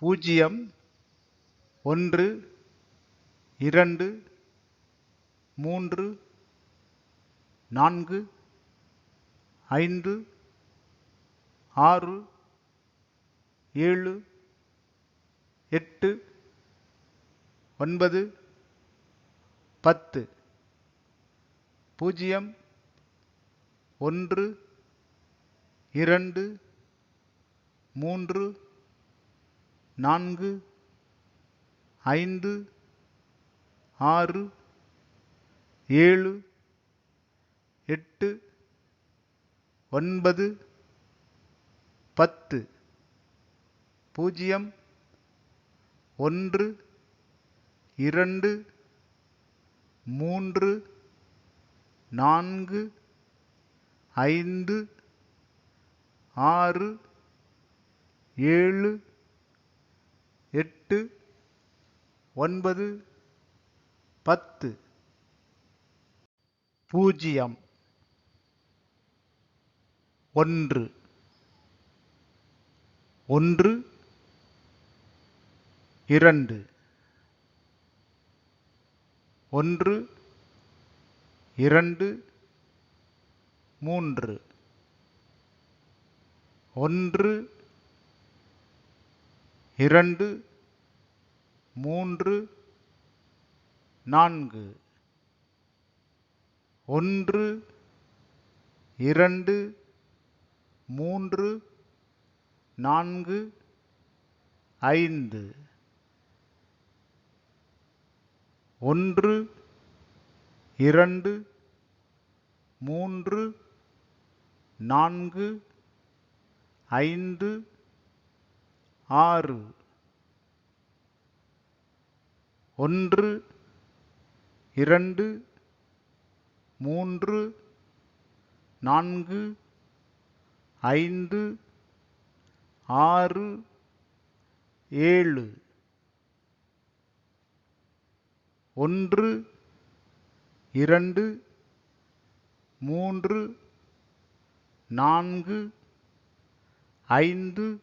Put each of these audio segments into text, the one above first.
பூஜ்ஜியம் ஒன்று இரண்டு மூன்று நான்கு ஐந்து ஆறு ஏழு எட்டு ஒன்பது பத்து. பூஜ்ஜியம் ஒன்று இரண்டு மூன்று நான்கு ஐந்து ஆறு ஏழு எட்டு ஒன்பது பத்து. பூஜ்ஜியம் ஒன்று இரண்டு மூன்று நான்கு ஐந்து ஆறு ஏழு எட்டு ஒன்பது பத்து. பூஜ்ஜியம். ஒன்று. ஒன்று இரண்டு. ஒன்று இரண்டு மூன்று. ஒன்று இரண்டு மூன்று நான்கு. ஒன்று இரண்டு மூன்று நான்கு ஐந்து. ஒன்று இரண்டு மூன்று நான்கு ஐந்து. ஆறு. ஒன்று இரண்டு மூன்று நான்கு ஐந்து ஆறு ஏழு. ஒன்று இரண்டு மூன்று நான்கு ஐந்து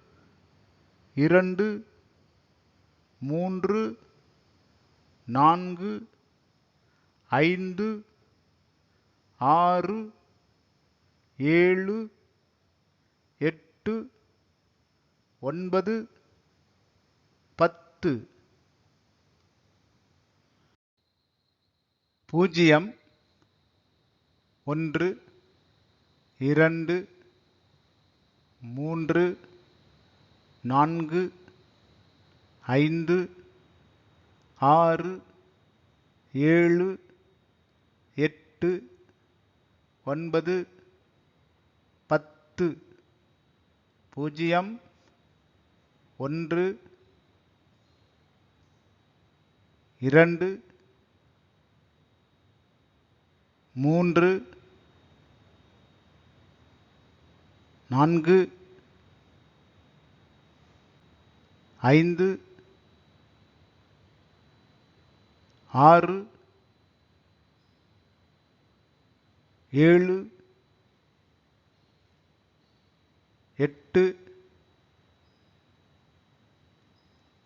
இரண்டு மூன்று நான்கு ஐந்து ஆறு ஏழு எட்டு ஒன்பது பத்து. பூஜ்ஜியம் ஒன்று இரண்டு மூன்று நான்கு ஐந்து ஆறு ஏழு எட்டு ஒன்பது பத்து. பூஜ்ஜியம் ஒன்று இரண்டு மூன்று நான்கு. ஐந்து ஆறு ஏழு எட்டு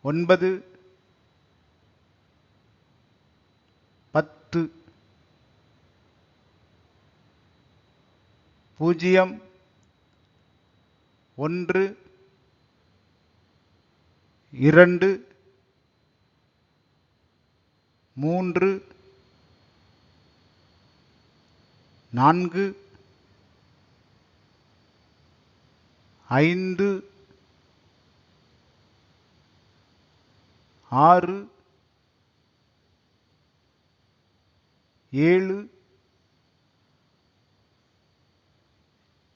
ஒன்பது பத்து பூஜ்ஜியம் ஒன்று இரண்டு மூன்று நான்கு ஐந்து ஆறு ஏழு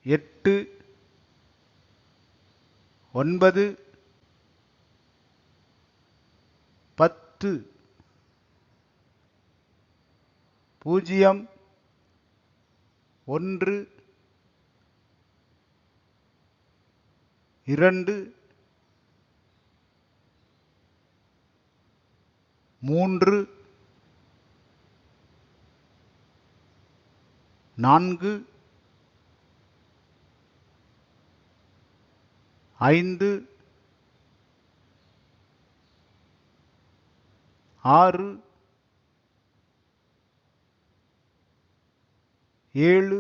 எட்டு ஒன்பது பத்து. பூஜ்ஜியம் ஒன்று. இரண்டு. மூன்று. நான்கு. ஐந்து. ஆறு ஏழு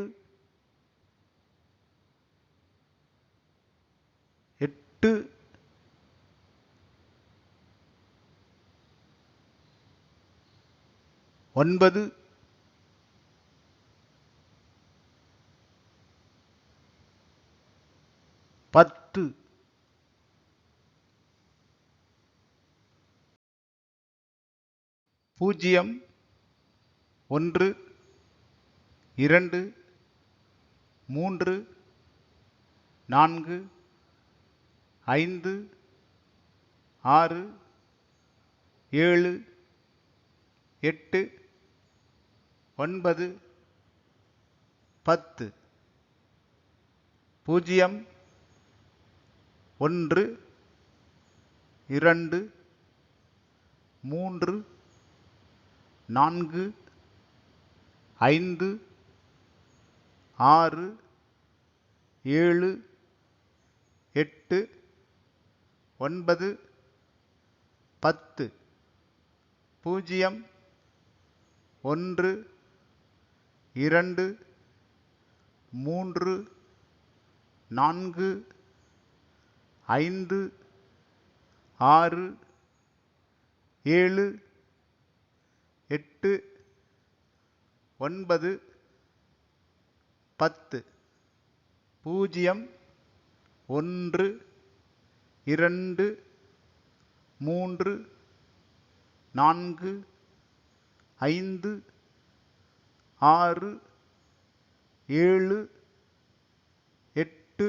எட்டு ஒன்பது பத்து. பூஜ்ஜியம் ஒன்று இரண்டு மூன்று நான்கு ஐந்து ஆறு ஏழு எட்டு ஒன்பது பத்து. பூஜ்ஜியம் ஒன்று இரண்டு மூன்று நான்கு ஐந்து ஆறு ஏழு எட்டு ஒன்பது பத்து. பூஜ்ஜியம் ஒன்று இரண்டு மூன்று நான்கு ஐந்து ஆறு ஏழு எட்டு ஒன்பது பத்து. பூஜ்ஜியம் ஒன்று இரண்டு மூன்று நான்கு ஐந்து ஆறு ஏழு எட்டு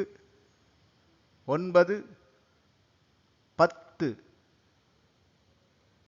ஒன்பது